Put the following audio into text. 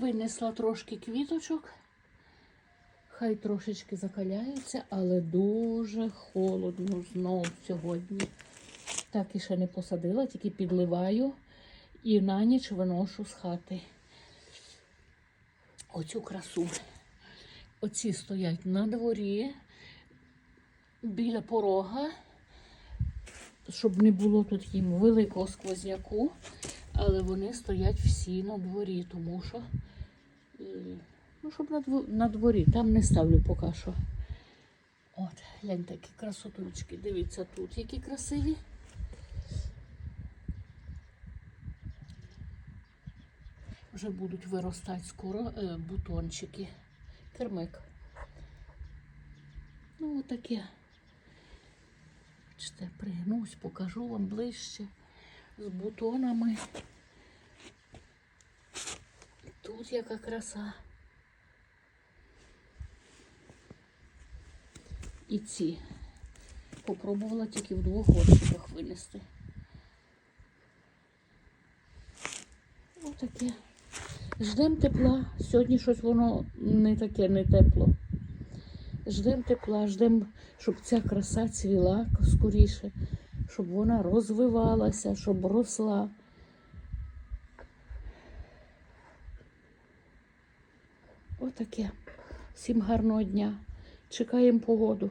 Винесла трошки квіточок. Хай трошечки закаляються, але дуже холодно знов сьогодні. Так і ще не посадила, тільки підливаю і на ніч виношу з хати. Оцю красу. Оці стоять на дворі біля порога, щоб не було тут їм великого сквозняку, але вони стоять всі на дворі, тому що, е, ну, щоб на, дворі, там не ставлю поки що. От, гляньте, які красотулечки. Дивіться тут, які красиві. Вже будуть виростати скоро е, бутончики. Кермик. Ну, отаке. Бачите, пригнусь, покажу вам ближче з бутонами. Тут яка краса. І ці. Попробувала тільки в двох горщиках винести. Отаке. Ждем тепла. Сьогодні щось воно не таке, не тепло. Ждем тепла, ждем, щоб ця краса цвіла скоріше, щоб вона розвивалася, щоб росла. Отаке. Всім гарного дня. Чекаємо погоду.